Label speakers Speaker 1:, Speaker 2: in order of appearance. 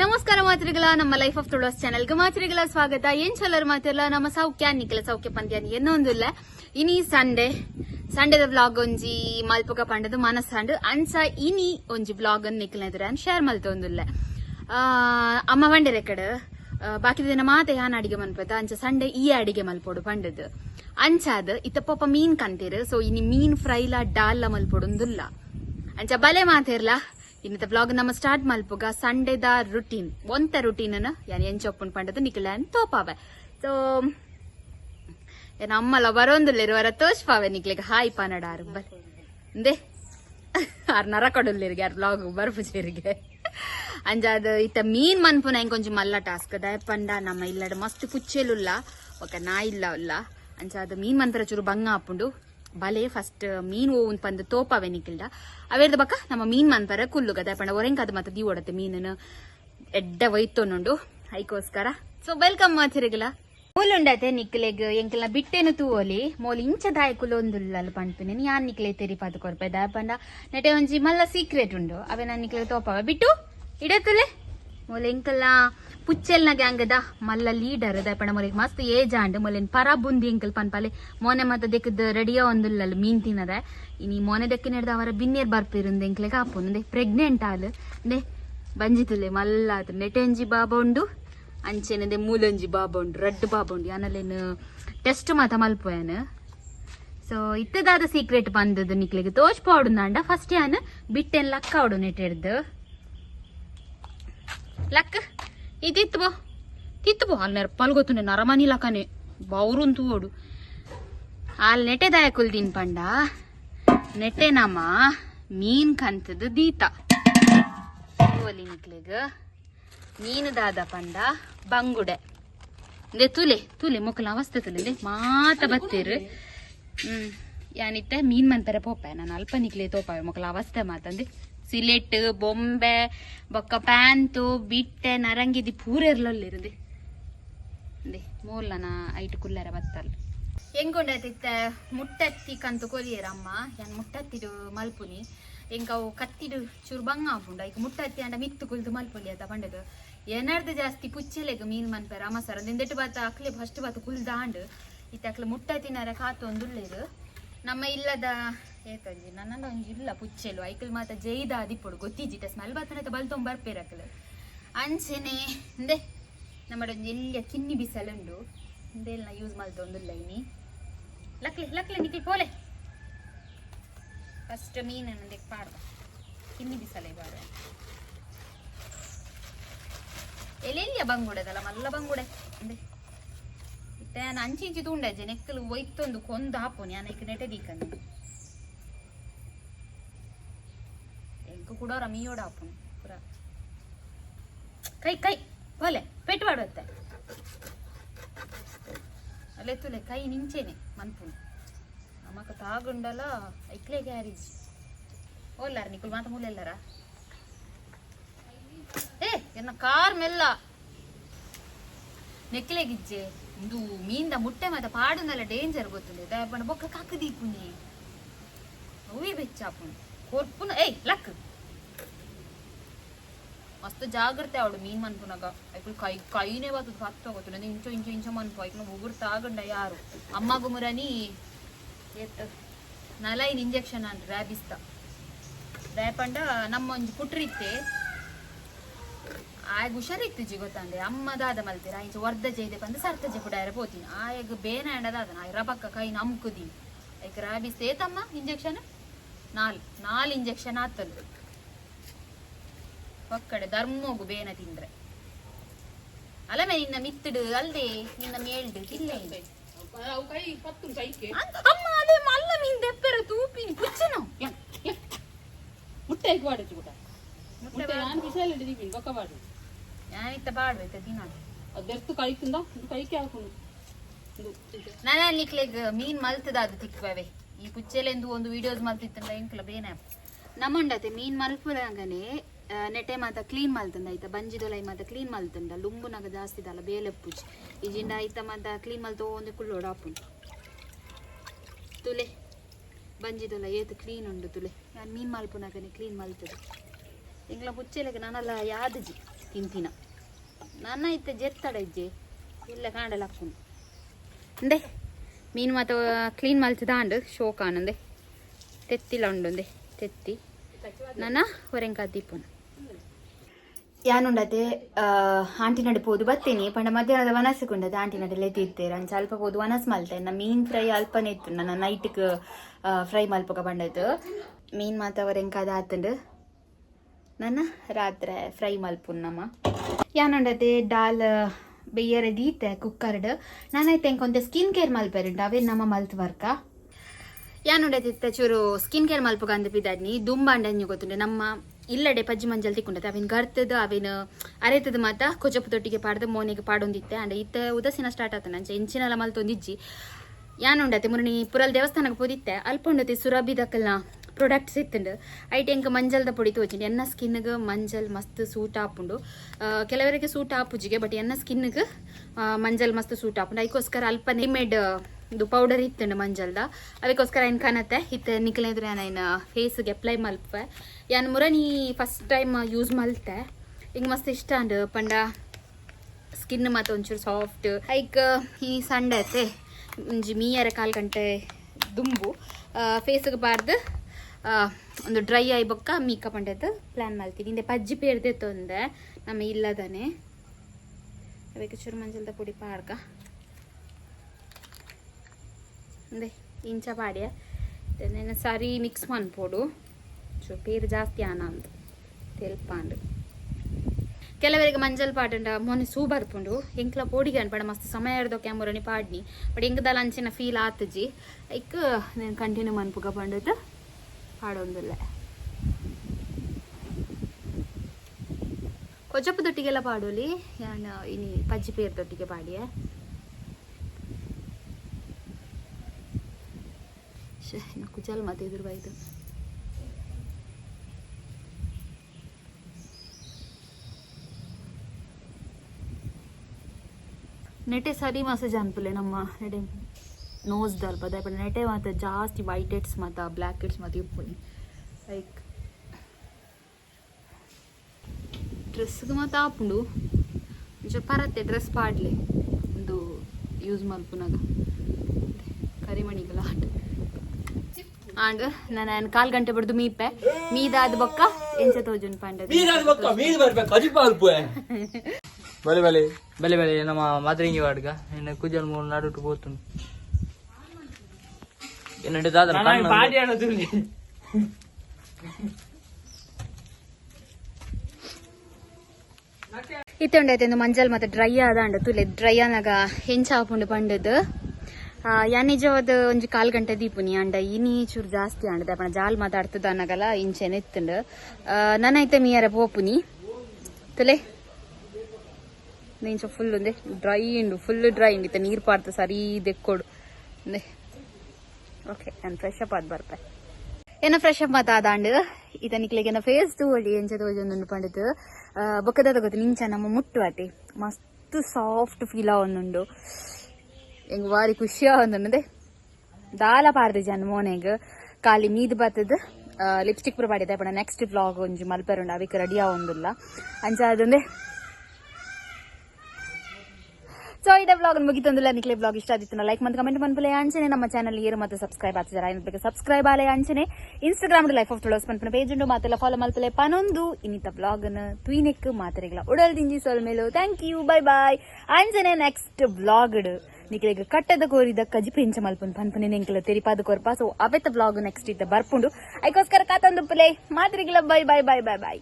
Speaker 1: ನಮಸ್ಕಾರ ಮಾತ್ರಿಗಳ, ನಮ್ಮ life of ತುಳಸ್ ಚಾನೆಲ್ಗೆ ಮಾತ್ರಿಗಳ ಸ್ವಾಗತ. ಏನ್ ಚಲರ್ ಮಾತಿರಲ್ಲ ನಮ್ಮ ಸೌಖ್ಯ, ನಿಖಿಲ ಸೌಖ್ಯ ಪಂದ್ಯ ಎನ್ನೊಂದಿಲ್ಲ ಇನಿ ಸಂಡೆ ಸಂಡೆದ ವ್ಲಾಗ್ ಒಂಜಿ ಮಲ್ಪಕ ಪಂಡದು, ಮನಸ್ಸಂಡು ಅಂಚ ಇನಿ ಒಂಜಿ ವ್ಲಾಗ್ ಅನ್ನು ಅನ್ ಶೇರ್ ಮಲ್ತೊಂದಿಲ್ಲ ಅಮ್ಮ ವಂಡೆ ರೆಕಡ್ ಬಾಕಿ ದಿನ ಮಾತೆ ಯಾನ್ ಅಡಿಗೆ ಮನ್ಪದ ಅಂಚ ಸಂಡೆ ಈ ಅಡಿಗೆ ಮಲ್ಪೋಡು ಪಂಡದು. ಅಂಚಾದ ಇತ್ತ ಪಾಪ ಮೀನ್ ಕಂತೀರು ಸೊ ಇನಿ ಮೀನ್ ಫ್ರೈಲ, ಡಾಲ್ಲ ಮಲ್ಪೊಡುಂದಿಲ್ಲ ಅಂಚ ಬಲೆ ಮಾತಿರ್ಲ? ಇನ್ನತ ಬ್ಲಾಗ್ ನಮ್ಮ ಸ್ಟಾರ್ಟ್ ಮಲ್ಪುಗ ಸಂಡೆದ ರುಟೀನ್ ಒಂತ ರುಟೀನ್ ಯಾನ್ ಪಂಡದ ಪಂಡದು ನಿಕ್ಲನ್ ತೋಪಾವೆ. ಸೊ ಏನ ಅಮ್ಮಲ ಬರೋಂದುಲ್ಲ ಇರುವರ ತೋಚ್ಪಾವೆ ನಿಕ್ಲೆಗ್ ಹಾಯ್ ಪನಡಾರು. ಬಲ್ ಇಂದೆ ಆರ್ ನರ ಕೊಡುಲ್ಲಿರಿಗೆ ಆರ್ ಬ್ಲಾಗ್ ಬರ್ಪುಜೇರಿಗೆ ಅಂಜಾದ ಇತ್ತ ಮೀನ್ ಮನ್ಪುನ ಹೆಂಗ್ ಕೊಂಚ ಮಲ್ಲ ಟಾಸ್ಕ್ ದಯಪಂಡ ನಮ್ಮ ಇಲ್ಲಡ ಮಸ್ತ್ ಪುಚ್ಚೆಲುಲ್ಲ ಒಕ್ಕ ನಾ ಇಲ್ಲ ಉಲ್ಲ. ಅಂಚಾದ ಮೀನ್ ಮಂತ್ರ ಚೂರು ಬಂಗ ಆಪುಂಡು. ಬಲೆ ಫಸ್ಟ್ ಮೀನ್ ಓನ್ ಪಂದ್ ತೋಪವೆ ನಿಕ್ಕಿಲ್ಡ ಅವೇರ್ದ ಬಕ್ಕ ನಮ್ಮ ಮೀನ್ ಮನ್ಪರ ಕುಲ್ಲುಗ ದಯಪಂಡ ಒರೆಂಕದ ಮತ್ತೆ ದೀ ಓಡತ್ತೆ ಮೀನನ್ನು. ಎಡ್ಡ ಒಯ್ತೊನ್ನುಂಡು ಐಕೋಸ್ಕರ. ಸೊ ವೆಲ್ಕಮ್ ಮಾತಿರಗಿಲ್ಲ ಮೂಲುಂಡತೆ ನಿಕ್ಲೆಗ್ ಎಂಕಲ್ನ ಬಿಟ್ಟೆನು ತೂವಲಿ. ಮೋಲ್ ಇಂಚ ದಾಯಕುಲು ಒಂದುಲ್ಲ ಪಂಡ್ಪಿನ ಯಾನ್ ನಿಕ್ಲೆ ತೆರಿ ಪಾತು ಕೊರ್ಪೆ ದಾಯಪಂಡ ನೆಟೆ ಒಂಜಿ ಮಲ್ಲ ಸೀಕ್ರೆಟ್ ಉಂಡು. ಅವೇ ನಾನು ನಿಕ್ಲೆ ತೋಪವ. ಬಿಟ್ಟು ಇಡತುಲೆ ಮೊಲೆ ಎಂಕಲ್ನ ಪುಚ್ಚೆಲ್ನ ಅಂಗದ ಮಲ್ಲ ಲೀಡರ್ ದಯಪಂಡ ಮೊಲೆ ಮಸ್ತ್ ಏಜ್ ಆಂಡ್ ಮೊಲೆನ್ ಪರ ಬುಂದಿ ಪನ್ ಪನ್ಪಾಲೆ ಮೊನೆ ಮತ್ತ ದೆಕ್ಕದ ರೆಡಿಯೋ ಒಂದುಲ್ಲ ಮೀನ್ ತಿನ್ನದ. ಇನಿ ಮೊನೆ ದೆಕ್ಕ ನಡೆದ ಅವರ ಬಿನ್ನೇರ್ ಬರ್ಪಿರುಂದು ಎಂಕ್ಲೆಗ್ ಆಪುಂದು ಪ್ರೆಗ್ನೆಂಟ್ ಆಲ್. ದೆ ಬಂಜಿತುಲೆ ಮಲ್ಲ ಅದು ನೆಟೆಂಜಿ ಬಾಬಾ ಉಂಡು ಅಂಚೆನದೆ ಮೂಲಂಜಿ ಬಾಬಾ ಉಂಡು ರೆಡ್ ಬಾಬಾ ಉಂಡು ಟೆಸ್ಟ್ ಮಾತ ಮಲ್ಪೋಯನ್. ಸೊ, ಇತ್ತದಾದ ಸೀಕ್ರೆಟ್ ಬಂದದ್ದು ನಿಕ್ಲಿಗೆ. ತೋಚ್ಪಾಡುಂದಾಂಡ ಫಸ್ಟ್ ಯಾನ್ ಬಿಟ್ಟೆನ್ ಲಕ್ಕ ಅವಡು ನೆಟ್ಟಿಡ್ದು ಲಕ್ ಇದಿತ್ತು ಬೋ. ತಿತ್ತು ಬೋ ಅಲ್ಲಿ ಪಲ್ಗೊತ್ತುಂಡೆ ನರಮನಿ ಲಕನೆ. ಬೌರುಂತು ಆಲ್ ಅಲ್ಲಿ ನೆಟೆದಾಯ ದಿನ್ ಪಂಡ. ನೆಟ್ಟೆ ನಮ್ಮ ಮೀನ್ ಕಂತದ ದೀತ. ಓಲಿ ನಿಕ್ಲಿಗ ಮೀನು ದಾದ ಪಂಡ ಬಂಗುಡೆ. ಇಂದೆ ತುಲೆ ತುಲೆ ಮುಕ್ಕಲ ಅವಸ್ಥೆ ತುಲೆ. ಮಾತ ಬತ್ತೀರು. ಹ್ಮ್ ಯಾನಿತ್ತೆ ಮೀನ್ ಮಂತರ ಪೋಪ. ನಾನು ಅಲ್ಪ ನಿಕ್ಲೆ ತೋಪಾವೆ ಮುಕ್ಕಲ ಅವಸ್ಥೆ ಮಾತಂದೆ. ಸಿಲೆಟ್, ಬೊಂಬೆ, ಬೊಕ್ಕ ಪ್ಯಾಂತು, ಬಿಟ್ಟೆ ನರಂಗಿದಿ ಪೂರ ಇರ್ಲಲ್ಲಿರುದೆ ಇಂದೆ ಮೂರ್ಲನ ಐಟು ಕುಲ್ಲರ ಬತ್ತಲ್. ಹೆಂಗೊಂಡೈತಿತ್ತ ಮುಟ್ಟತ್ತಿ ಕಂತು ಕೊರಿಯರಮ್ಮ ಯಾನ್ ಮುಟ್ಟತ್ತಿಡು ಮಲ್ಪುನಿ? ಎಂಕ ಅವು ಕತ್ತಿಡು ಚೂರು ಬಂಗ ಆಪುಂಡ ಈಗ ಮುಟ್ಟತ್ತಿ ಅಂಡ ಮಿತ್ತು ಕುಲ್ದು ಮಲ್ಪುಲಿ ಅದ ಪಂಡದು. ಎನರ್ದ ಜಾಸ್ತಿ ಪುಚ್ಚಲೆಗ ಮೀನ್ ಮನ್ಪರ ಅಮ್ಮ ಸರ್. ದಿಂದೆಟ್ಟು ಬಾತ, ಅಕ್ಲೆ ಫಸ್ಟ್ ಬಾತ ಕುಲ್ದಾಂಡು. ಇತ್ತ ಅಕ್ಲೆ ಮುಟ್ಟತ್ತಿನಾರ ಕಾತು ಒಂದುಳ್ಳೇರು ನಮ್ಮ ಇಲ್ಲದ ಏತಂಜಿ ನನ್ನ ಒಂಜಿ ಇಲ್ಲ ಪುಚ್ಚೆಲು. ಐಕಲ್ ಮಾತ ಜೈದ ಅದಿಪ್ಪುಡು ಗೊತ್ತಿಜಿಟ ಸ್ಮೆಲ್ ಬತ್ತನತ ಬಲ್ತೊಂಬ ಬರ್ಪೇರಕ್ಲೆ ಅಂಚೆನೆ ಇಂದೆ ನಮ್ಮಡೊಂದು ಎಲ್ಲಿಯ ಕಿನ್ನಿ ಬಿಸಲುಂಡು ಇಂದೆಲ್ಲ ಯೂಸ್ ಮಲ್ತೊಂದುಲ್ಲ ಲೈನಿ ಲಕ್ಲೆ ಲಕ್ಲೆ ನಿಕ್ಲಿ ಪೋಲೆ. ಫಸ್ಟ್ ಮೀನನ್ನು ದೆಕ್ ಪಾಡ್ದ. ಕಿನ್ನಿ ಬಿಸಲೆ ಬಾಡ ಎಲ್ಲೆಲ್ಲಿಯ ಬಂಗುಡದಲ್ಲ, ಮಲ್ಲ ಬಂಗುಡೆ. ಇಂದೆ ಇತ್ತ ನಾನು ಅಂಚಿ ಇಂಚಿ ನೆಕ್ಕಲು ಒಯ್ತೊಂದು ಕೊಂದು ಹಾಪು. ನಾನು ನೆಟೆ ದೀಕಂದು ಕೂಡ ರಮಿಯೋಡ ಹಾಪುನಿ ಪುರ ಕೈ ಕೈ ಪೋಲೆ ಪೆಟ್ಟು ಮಾಡುತ್ತೆ ಅಲ್ಲೆತ್ತುಲೆ ಕೈ ನಿಂಚೇನೆ ಮನ್ಪುನು ನಮಕ ತಾಗುಂಡಲ ಐಕ್ಲೆ ಗ್ಯಾರೇಜ್ ಓಲ್ಲಾರ ನಿಕುಲ್ ಮಾತ ಮೂಲೆಲ್ಲಾರ ಏ ಎನ್ನ ಕಾರ್ ಮೆಲ್ಲ ನೆಕ್ಲೆಗಿಜ್ಜೆ ಇದು ಮೀಂದ ಮುಟ್ಟೆ ಮಾತ ಪಾಡುಂದಲ್ಲ ಡೇಂಜರ್ ಗೊತ್ತಿಲ್ಲ ದಯಪಂಡ ಬೊಕ್ಕ ಕಾಕ ದೀಪುನಿ ಅವೇ ಬೆಚ್ಚಾಪುಣಿ ಕೊರ್ಪುನ ಏಯ್ ಲಕ್ ಮಸ್ತ್ ಜಾಗ್ರತೆ ಅವಳು ಮೀನ್ ಮನ್ಪುನಾಗ ಐಕುಲ್ ಕೈ ಕೈನೇ ಬರ್ತದ ಫಸ್ಟ್ ಹೋಗುತ್ತದೆ ಇಂಚು ಇಂಚು ಇಂಚು ಮನ್ಪು ಐಕುಲ್ ಉಗುರು ತಾಗಂಡ ಯಾರು ಅಮ್ಮ ಗುಮರನಿ ಏತ್ ನಲೈನ್ ಇಂಜೆಕ್ಷನ್ ಅಂತ ರ್ಯಾಬಿಸ್ತ ದಯಪಂಡ ನಮ್ಮ ಒಂಜಿ ಪುಟ್ರಿತ್ತೆ ಆಗ ಹುಷಾರಿತ್ತು ಜಿ ಗೊತ್ತಂದೆ ಅಮ್ಮ ದಾದ ಮಲ್ತೀರ ಇಂಚ ವರ್ಧ ಜೈದೆ ಬಂದು ಸರ್ತ ಜೆ ಪುಡಾರ ಪೋತೀನಿ ಆಯಗ ಬೇನ ಎಂಡದಾದ ನಾ ರಬಕ್ಕ ಕೈ ನಮ್ಕುದಿ ಐಕ ರ್ಯಾಬಿಸ್ ಏತಮ್ಮ ಇಂಜೆಕ್ಷನ್ ನಾಲ್ ನಾಲ್ ಇಂಜೆಕ್ಷನ್ ಆತಲ್ಲು ಒಕ್ಕಡೆ ಧರ್ಮೋಗು ಬೇನ ತಿಂದ್ರೆ. ಅಲಮೆ ನಿನ್ನ ಮಿತ್ತಿಡು ಅಲ್ದೆ ನಿನ್ನ ಮೇಲ್ಡು
Speaker 2: ತಿಲ್ಲೆ
Speaker 1: ಅಮ್ಮ ಅದೇ ಮಲ್ಲ ಮೀನ್ ದೆಪ್ಪೆರ ತೂಪಿ ಪುಚ್ಚನ
Speaker 2: ಮುಟ್ಟೆ ಬಾಡುತ್ತೆ ಬುಟ ಮುಟ್ಟೆ ನಾನು ಬಿಸಿಲು ಹಿಡಿದೀವಿ ಒಕ್ಕ ಬಾಡು.
Speaker 1: ನಾನಿತ್ತ ಬಾಡ್ಬೇಕು ದಿನ
Speaker 2: ಅದು ಬೆರ್ತು ಕಳಿಕಿಂದ ಕೈಕೆ ಹಾಕೊಂಡು
Speaker 1: ನಾನು ಮೀನ್ ಮಲ್ತದ ಅದು ತಿಕ್ಕವೆ ಈ ಪುಚ್ಚೆಲೆಂದು ಒಂದು ವಿಡಿಯೋಸ್ ಮಲ್ತಿತ್ತಂಡ ಎಂಕಲ ಬೇನ. ನಮ್ಮಂಡತೆ ಮೀನ್ ಮಲ್ಪರಂಗನೇ ನೆಟೆ ಮಾತ ಕ್ಲೀನ್ ಮಲ್ತಂದ ಆಯ್ತಾ? ಬಂಜಿದೊಲ ಮಾತ ಕ್ಲೀನ್ ಮಲ್ತಂಡ ಲುಂಬುನಾಗ ಜಾಸ್ತಿ ದಲ್ಲ ಬೇಲೆ ಪುಜ್. ಇಜಿಂಡ ಆಯ್ತ ಮಾತ ಕ್ಲೀನ್ ಮಲ್ತೋ ಒಂದು ಕುಳ್ಳೋಡ ಆಪುಂಡು ತುಲೆ ಬಂಜಿದೊಲ ಏತು ಕ್ಲೀನ್ ಉಂಡು ತುಲೆ. ನಾನು ಮೀನ್ ಮಲ್ಪುನಾಗನೆ ಕ್ಲೀನ್ ಮಲ್ತದೆ. ಎಂಗ್ಲ ಪುಚ್ಚೆಲೆಗೆ ನಾನಲ್ಲ ಯಾದಜಿ ತಿಂತಿನ ನನ್ನ ಇತ್ತ ಜೆತ್ತಡ ಇಜ್ಜೆ, ಇಲ್ಲ ಕಾಂಡಲ ಹಾಕೊಂಡು ಅಂದೆ, ಮೀನು ಮಾತ ಕ್ಲೀನ್ ಮಲ್ತು ದಾಂಡು ಶೋಕ ಆನಂದೆ ತೆತ್ತಿಲ್ಲ ಉಂಡು ತೆತ್ತಿ. ನನ್ನ ಹೊರೆಂಕ ದೀಪನ. ಯಾನುಂಡತೆ ಆಂಟಿ ನಡೆ ಪೋದು ಬತ್ತೇನೆ. ಪಂಡ ಮಧ್ಯಾಹ್ನದ ವನಸಕ್ಕುಂಡದೆ ಆಂಟಿ ನಡೆ ಎತ್ತಿರ್ತೇರೆ ಅಂಚ ಅಲ್ಪ ಪೋದು ವನಸ್ ಮಲ್ತೆ. ನಾ ಮೀನ್ ಫ್ರೈ ಅಲ್ಪನೇ ಇತ್ತು. ನನ್ನ ನೈಟ್ಗ್ ಫ್ರೈ ಮಲ್ಪಕ ಬಂಡದ್ದು. ಮೀನ್ ಮಾತ ಹೊರೆಂಕಾದ ಆತಂಡು? ನನ್ನ ರಾತ್ರಿ ಫ್ರೈ ಮಲ್ಪುನ್ನಮ್ಮ ಯಾನುಂಡತೆ ಡಾಲ್ ಬೆಯ್ಯರೆ ದೀತೆ, ಕುಕ್ಕರ್ಡ್. ನಾನೈತೆ ಕೊಂತೆ ಸ್ಕಿನ್ ಕೇರ್ ಮಲ್ಪೆರುಂಡು. ಅವೇ ನಮ್ಮ ಮಲ್ತ್ ವರ್ಕ? ಯಾನುಂಡತೆ ಚೂರು ಸ್ಕಿನ್ ಕೇರ್ ಮಲ್ಪಗ ಅಂದ ಬಿದ್ದಾಡ್ನಿ ದುಂಬಾಂಡನ್ಯು ಗೊತ್ತುಂಡೆ. ನಮ್ಮ ಇಲ್ಲಡೆ ಪಜ್ಜಿ ಮಂಜಲ್ ತಿಕ್ಕೊಂಡತೆ. ಅವಿನ ಗರ್ತದ, ಅವಿನ ಅರೆತದ ಮಾತ ಕೊಜಪು ತೊಟ್ಟಿಗೆ ಪಾಡ್ದು, ಮೋನಿಗೆ ಪಾಡೊಂದಿತ್ತೆ. ಅಂಡ್ ಇತ್ತ ಉದಾಸೀನ ಸ್ಟಾರ್ಟ್ ಆತನ. ಅಂಚೆ ಲಮಲ್ ಮಲ್ತೊಂದಿಜ್ಜಿ ಯಾನುಂಡತೆ ಮುರಣಿ ಪುರಲ್ ದೇವಸ್ಥಾನಕ್ಕೆ ಪೋದಿತ್ತೆ. ಅಲ್ಪೊಂಡತೆ ಸುರಭಿ ದಕ್ಕಲ್ನ ಪ್ರೊಡಕ್ಟ್ ಇತ್ತುಂಡು. ಐಟ್ ಎಂಕ ಮಂಜಲ್ದ ಪೊಡಿ ತೋಚಿಂಡು ಎನ್ನ ಸ್ಕಿನ್ಗೆ ಮಂಜಲ್ ಮಸ್ತ್ ಸೂಟ್ ಆಪುಂಡು. ಕೆಲವರಿಗೆ ಸೂಟ್ ಆಪುಜಿಗೆ ಬಟ್ ಎನ್ನ ಸ್ಕಿನ್ಗೆ ಮಂಜಲ್ ಮಸ್ತ್ ಸೂಟ್ ಆಪುಂಡು. ಅದಕ್ಕೋಸ್ಕರ ಅಲ್ಪ ರೆಡಿಮೇಡ್ ಇದು ಪೌಡರ್ ಇತ್ತುಂಡು ಮಂಜಲ್ದ. ಅದಕ್ಕೋಸ್ಕರ ಏನು ಕಾಣತ್ತೆ? ಇತ್ತು ನಿಕ್ಲೆದ್ರೆ ನಾನು ಫೇಸ್ಗೆ ಅಪ್ಲೈ ಮಲ್ಪೆ. ಯಾನ್ ಮುರಣಿ ಫಸ್ಟ್ ಟೈಮ್ ಯೂಸ್ ಮಲ್ತೆ. ಹಿಂಗೆ ಮಸ್ತ್ ಇಷ್ಟ ಅಂಡು ಪಂಡ ಸ್ಕಿನ್ ಮತ್ತು ಒಂಚೂರು ಸಾಫ್ಟ್ ಲೈಕ್ ಈ ಸಂಡೆ ಐತೆ, ಒಂಜಿ ಮೀಯರ ಕಾಲು ಗಂಟೆ ದುಂಬು. ಫೇಸ್ಗೆ ಬಾರ್ದು ಒಂದು ಡ್ರೈ ಆಯ್ ಬೊಕ್ಕ ಮೇಕಪ್ ಅಂಡದ್ದು ಪ್ಲ್ಯಾನ್ ಮಾಡ್ತೀನಿ ಹಿಂದೆ ಪಜ್ಜಿ ಪೇರ್ದೆ ತೊಂದೆ ನಮ್ಮ ಇಲ್ಲದನೆ. ಅದಕ್ಕೆ ಚೂರು ಮಂಜಲ್ದ ಪುಡಿ ಪಾಡ್ಕ. દે ಇಂಚ પાડ્યા તેને ಮಿಕ್ಸ್ સારી મિક્સમાં પોડું ಪೇರು ಜಾಸ್ತಿ ಆನಂದ್ ತೆಲ್ಪಾಂಡು ಕೆಲವರಿಗೆ ಮಂಜಲ್ ಪಾಡಂಡ ಮೊನ್ನೆ ಸೂ ಬರ್ಪುಂಡು. ಎಂಕ್ಲ ಪೋಡಿಗೆ ಅನ್ಪಡ ಮಸ್ತ್ ಸಮಯ ಇರ್ದೋ ಕ್ಯಾಮರನಿ ಪಾಡ್ನಿ. ಬಟ್ ಎಂಗದ ಅಂಚಿನ ಫೀಲ್ ಆತಜಿ. ಐಕ್ ನಾನು ಕಂಟಿನ್ಯೂ ಮನ್ಪುಗ ಪಂಡದು ಪಾಡೊಂದಿಲ್ಲ. ಕೊಜಪ್ಪದೊಟ್ಟಿಗೆಲ್ಲ ಪಾಡೋಲಿ? ನಾನು ಇನಿ ಪಜ್ಜಿ ಪೇರ್ದೊಟ್ಟಿಗೆ ಪಾಡಿಯೇ? ಕುಚಲ್ ಮತ್ತೆ ಎದುರು ಬಾಯ್ತು ನೆಟೆ ಸರಿ ಮಸಾಜ್ ಅನ್ಪಲೆ ನಮ್ಮ ನೆಟೆ ನೋಸ್ ದಲ್ಪ ದಯಪ ನೆಟೆ ಮಾತ ಜಾಸ್ತಿ ವೈಟ್ ಹೆಡ್ಸ್ ಮಾತ ಬ್ಲ್ಯಾಕ್ ಹೆಡ್ಸ್ ಮಾತ ಇಪ್ಪುನಿ ಲೈಕ್ ಡ್ರೆಸ್ಗೆ ಮಾತ ಆಪುಂಡು ಒಂಚ ಪರತ್ತೆ ಡ್ರೆಸ್ ಪಾಡ್ಲೆ, ಒಂದು ಯೂಸ್ ಮಲ್ಪುನಾಗ ಕರಿಮಣಿಗಳ ಆಟ. ಆಂಡ್ ನಾನು ಕಾಲ್ ಗಂಟೆ ಬಿಡ್ದು ಮೀಪೆ ಮೀದಾದ ಬೊಕ್ಕ ಎಂಚ ತೋಜುನ್ ಪಂಡದ
Speaker 3: ಮೀದಾದ ಬೊಕ್ಕ ಮೀದ ಬರ್ಬೇಕು ಅಜಿಪ ಅಲ್ಪುವೆ ಬಲೆ ಬಲೆ ಬಲೆ ಬಲೆ ನಮ್ಮ ಮಾದ್ರಿಂಗಿ ವಾಡ್ಗ ಇನ್ನು ಕುಜನ್ ಮೂರು ನಡುಟು ಬೋತುನ್ என்னோட தாத்தா நான் பாடியான
Speaker 1: ಇತ್ತೆ ಉಂಡೈತೆ ಮಂಜಲ್ ಮತ್ತೆ ಡ್ರೈ ಆದ ಅಂಡ ತುಲೆ ಡ್ರೈ ಆನಾಗ ಹೆಂಚ ಹಾಕೊಂಡು ಪಂಡದು ಯಾ ನಿಜವಾದ ಒಂಜಿ ಕಾಲ್ ಗಂಟೆ ದೀಪುನಿ ಅಂಡ. ಇನಿ ಚೂರು ಜಾಸ್ತಿ ಅಂಡದ ದಪ್ಪನ ಜಾಲ್ ಮಾತಾಡ್ತದ ಇಂಚೆನೆ ಇಂಚೆನ್ ಎತ್ತುಂಡು ನನ್ನೈತೆ ಮೀಯರ ಪೋಪುನಿ. ತುಲೆ. ಇಂಚ ಫುಲ್ ಒಂದೆ. ಡ್ರೈ ಉಂಡು. ಫುಲ್ ಡ್ರೈ ಉಂಡು. ಇತ್ತ ನೀರು ಪಾಡ್ತ ಸರಿ ದೆಕ್ಕೊಡು. ಓಕೆ, ನಾನು ಫ್ರೆಶ್ ಅಪ್ ಆದ್ ಬರ್ಪೆ ಏನ ಫ್ರೆಶ್ ಅಪ್ ಮಾತಾದಾಂಡ್ ನಿಕ್ಲಿಗೆ ಫೇಸ್ ತೂವಳಿ, ಎಂಚ ತೋಜೊಂದು ಪಂಡಿತು. ಬೊಕ್ಕದ ಗೊತ್ತು ನಿಂಚ ನಮ್ಮ ಮುಟ್ಟು ಆತಿ. ಮಸ್ತ್ ಸಾಫ್ಟ್ ಫೀಲ್ ಆವೊಂದುಂಡು ಎಂಗ್ ಬಾರಿ ಖುಷಿ ಆವೊಂದುಂಡೆ ದಾಲ ಪಾರ್ದೆ ಜನ ಮೋನೆಗ್. ಖಾಲಿ ಮೀದ್ ಬತ್ತದ ಲಿಪ್ಸ್ಟಿಕ್ ಪೂರ ಪಾಡಿದೆ ಪಂಡ ನೆಕ್ಸ್ಟ್ ಬ್ಲಾಗ್ ಒಂಜಿ ಮಲ್ಪೆರುಂಡು ಅವಿಕ್ ರೆಡಿ ಆವೊಂದುಲ್ಲ ಅಂಚ ಅದೊಂದೆ ಸೊ ಇದೇ ಬ್ಲಾಗ್ ಮುಗಿತಂದಿಲ್ಲ ನಿಕ್ಲೆ ಬ್ಲಾಗ್ ಇಷ್ಟ ಆದಿತ್ತು ಲೈಕ್ ಮತ್ತು ಕಮೆಂಟ್ ಮನ್ಪಲೆ ಅಂಚನೆ ನಮ್ಮ ಚಾನಲ್ ಏರು ಮತ್ತೆ ಸಬ್ಸ್ಕ್ರೈಬ್ ಆಗ್ತಿದ್ದಾರೆ ಏನಕ್ಕೆ ಸಬ್ಸ್ಕ್ರೈಬ್ ಆಲೆ ಅಂಚನೆ Instagram life of trolls ಪನ್ page ಉಂಡು ಮಾತೆಲ್ಲ ಫಾಲೋ ಮಾಡ್ತಲೆ ಪನೊಂದು, ಇನ್ನಿತ ಬ್ಲಾಗ್ನ ತುಯಿನೆಕ್ ಮಾತರೆಗಳ ಉಡಲ್ ದಿಂಜಿ ಸೊಲ್ಮೇಲು ಥ್ಯಾಂಕ್ ಯು ಬೈ ಬಾಯ್ ಅಂಚನೆ ನೆಕ್ಸ್ಟ್ ಬ್ಲಾಗ್ ನಿಕ್ಲೆಗ್ ಕಟ್ಟದ ಕೋರಿದ ಕಜಿ ಪೆಂಚ ಮಲ್ಪನ್ ಪನ್ಪನೆ ನೆಂಕಲ ತೆರಿಪಾದ ಕೊರ್ಪ. ಸೊ ಅವೆತ್ತ ಬ್ಲಾಗ್ ನೆಕ್ಸ್ಟ್ ಇದ್ದ ಬರ್ಪುಂಡು. ಅದಕ್ಕೋಸ್ಕರ ಕಾತಂದು play ಮಾತ್ರಿಗಳ bye bye bye bye bye